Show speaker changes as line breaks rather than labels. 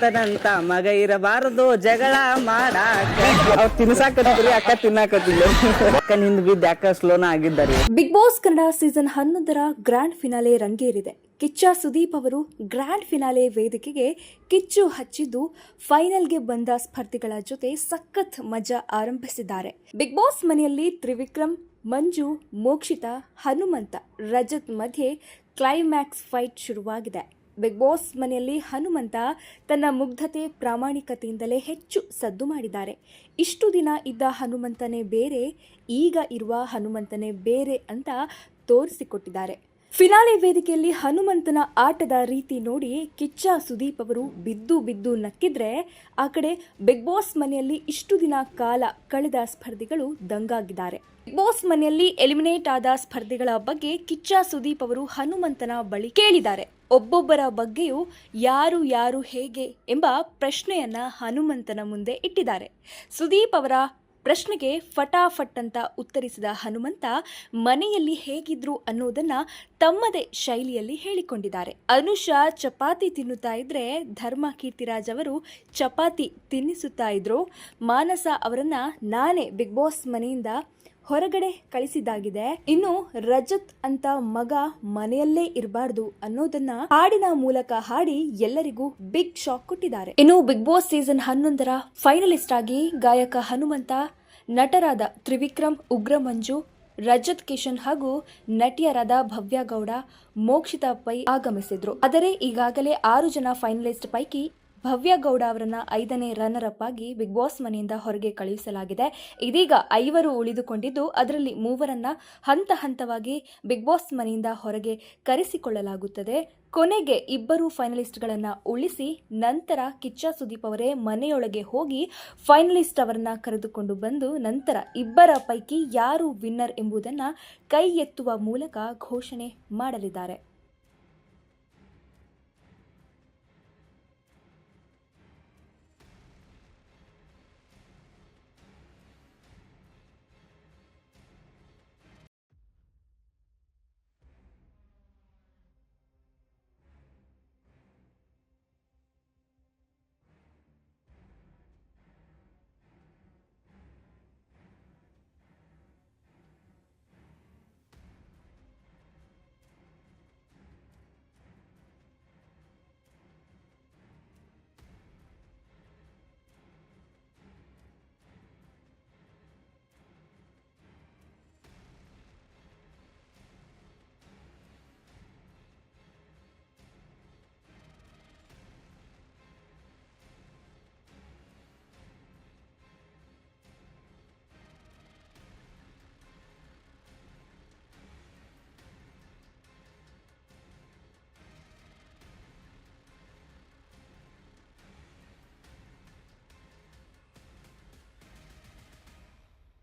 ಇರ್ತಾನಂತ ಮಗ ಇರಬಾರದು, ಜಗಳ ಮಾಡಾಕ. ಅವ್ರು ತಿನ್ಸಾಕತ್ತೀರಿ ಅಕ್ಕ ತಿನ್ನಾಕತ್ತಿಲ್ಲ ಅಕ್ಕ ನಿಂದ ಬಿದ್ದ ಅಕ್ಕ ಸ್ಲೋನ ಆಗಿದ್ದಾರೆ.
ಬಿಗ್ ಬಾಸ್ ಕನ್ನಡ ಸೀಸನ್ ಹನ್ನೊಂದರ ಗ್ರ್ಯಾಂಡ್ ಫಿನಾಲೆ ರಂಗೇರಿದೆ. ಕಿಚ್ಚ ಸುದೀಪ್ ಅವರು ಗ್ರ್ಯಾಂಡ್ ಫಿನಾಲೆ ವೇದಿಕೆಗೆ ಕಿಚ್ಚು ಹಚ್ಚಿದ್ದು ಫೈನಲ್ಗೆ ಬಂದ ಸ್ಪರ್ಧಿಗಳ ಜೊತೆ ಸಖತ್ ಮಜಾ ಆರಂಭಿಸಿದ್ದಾರೆ. ಬಿಗ್ ಬಾಸ್ ಮನೆಯಲ್ಲಿ ತ್ರಿವಿಕ್ರಮ್, ಮಂಜು, ಮೋಕ್ಷಿತ, ಹನುಮಂತ, ರಜತ್ ಮಧ್ಯೆ ಕ್ಲೈಮ್ಯಾಕ್ಸ್ ಫೈಟ್ ಶುರುವಾಗಿದೆ. ಬಿಗ್ ಬಾಸ್ ಮನೆಯಲ್ಲಿ ಹನುಮಂತ ತನ್ನ ಮುಗ್ಧತೆ ಪ್ರಾಮಾಣಿಕತೆಯಿಂದಲೇ ಹೆಚ್ಚು ಸದ್ದು ಮಾಡಿದ್ದಾರೆ. ಇಷ್ಟು ದಿನ ಇದ್ದ ಹನುಮಂತನೇ ಬೇರೆ, ಈಗ ಇರುವ ಹನುಮಂತನೇ ಬೇರೆ ಅಂತ ತೋರಿಸಿಕೊಟ್ಟಿದ್ದಾರೆ. ಫಿನಾಲೆ ವೇದಿಕೆಯಲ್ಲಿ ಹನುಮಂತನ ಆಟದ ರೀತಿ ನೋಡಿ ಕಿಚ್ಚ ಸುದೀಪ್ ಅವರು ಬಿದ್ದು ಬಿದ್ದು ನಕ್ಕಿದ್ರೆ ಆ ಕಡೆ ಬಿಗ್ ಬಾಸ್ ಮನೆಯಲ್ಲಿ ಇಷ್ಟು ದಿನ ಕಾಲ ಕಳೆದ ಸ್ಪರ್ಧಿಗಳು ದಂಗಾಗಿದ್ದಾರೆ. ಬಿಗ್ ಬಾಸ್ ಮನೆಯಲ್ಲಿ ಎಲಿಮಿನೇಟ್ ಆದ ಸ್ಪರ್ಧಿಗಳ ಬಗ್ಗೆ ಕಿಚ್ಚ ಸುದೀಪ್ ಅವರು ಹನುಮಂತನ ಬಳಿ ಕೇಳಿದ್ದಾರೆ. ಒಬ್ಬೊಬ್ಬರ ಬಗ್ಗೆಯೂ ಯಾರು ಯಾರು ಹೇಗೆ ಎಂಬ ಪ್ರಶ್ನೆಯನ್ನ ಹನುಮಂತನ ಮುಂದೆ ಇಟ್ಟಿದ್ದಾರೆ. ಸುದೀಪ್ ಅವರ ಪ್ರಶ್ನೆಗೆ ಫಟಾಫಟ್ ಅಂತ ಉತ್ತರಿಸಿದ ಹನುಮಂತ, ಮನೆಯಲ್ಲಿ ಹೇಗಿದ್ರು ಅನ್ನೋದನ್ನ ತಮ್ಮದೇ ಶೈಲಿಯಲ್ಲಿ ಹೇಳಿಕೊಂಡಿದ್ದಾರೆ. ಅನುಷಾ ಚಪಾತಿ ತಿನ್ನುತ್ತಾ ಇದ್ರೆ ಧರ್ಮ ಕೀರ್ತಿರಾಜ್ ಅವರು ಚಪಾತಿ ತಿನ್ನಿಸುತ್ತಾ ಇದ್ರು. ಮಾನಸ ಅವರನ್ನ ನಾನೇ ಬಿಗ್ ಬಾಸ್ ಮನೆಯಿಂದ ಹೊರಗಡೆ ಕಳಿಸಿದ್ದಾಗಿದೆ. ಇನ್ನು ರಜತ್ ಅಂತ ಮಗ ಮನೆಯಲ್ಲೇ ಇರಬಾರ್ದು ಅನ್ನೋದನ್ನ ಹಾಡಿನ ಮೂಲಕ ಹಾಡಿ ಎಲ್ಲರಿಗೂ ಬಿಗ್ ಶಾಕ್ ಕೊಟ್ಟಿದ್ದಾರೆ. ಇನ್ನು ಬಿಗ್ ಬಾಸ್ ಸೀಸನ್ ಹನ್ನೊಂದರ ಫೈನಲಿಸ್ಟ್ ಆಗಿ ಗಾಯಕ ಹನುಮಂತ, ನಟರಾದ ತ್ರಿವಿಕ್ರಮ್, ಉಗ್ರ ಮಂಜು ರಜತ್ ಕಿಶನ್ ಹಾಗೂ ನಟಿಯರಾದ ಭವ್ಯ ಗೌಡ, ಮೋಕ್ಷಿತಾ ಪೈ ಆಗಮಿಸಿದ್ರು. ಆದರೆ ಈಗಾಗಲೇ ಆರು ಜನ ಫೈನಲಿಸ್ಟ್ ಪೈಕಿ ಭವ್ಯ ಗೌಡ ಅವರನ್ನು ಐದನೇ ರನ್ನರ್ ಅಪ್ ಆಗಿ ಬಿಗ್ ಬಾಸ್ ಮನೆಯಿಂದ ಹೊರಗೆ ಕಳುಹಿಸಲಾಗಿದೆ. ಇದೀಗ ಐವರು ಉಳಿದುಕೊಂಡಿದ್ದು, ಅದರಲ್ಲಿ ಮೂವರನ್ನ ಹಂತ ಹಂತವಾಗಿ ಬಿಗ್ ಬಾಸ್ ಮನೆಯಿಂದ ಹೊರಗೆ ಕರೆಸಿಕೊಳ್ಳಲಾಗುತ್ತದೆ. ಕೊನೆಗೆ ಇಬ್ಬರು ಫೈನಲಿಸ್ಟ್ಗಳನ್ನು ಉಳಿಸಿ ನಂತರ ಕಿಚ್ಚ ಸುದೀಪ್ ಅವರೇ ಮನೆಯೊಳಗೆ ಹೋಗಿ ಫೈನಲಿಸ್ಟ್ ಅವರನ್ನ ಕರೆದುಕೊಂಡು ಬಂದು ನಂತರ ಇಬ್ಬರ ಪೈಕಿ ಯಾರು ವಿನ್ನರ್ ಎಂಬುದನ್ನು ಕೈ ಎತ್ತುವ ಮೂಲಕ ಘೋಷಣೆ ಮಾಡಲಿದ್ದಾರೆ.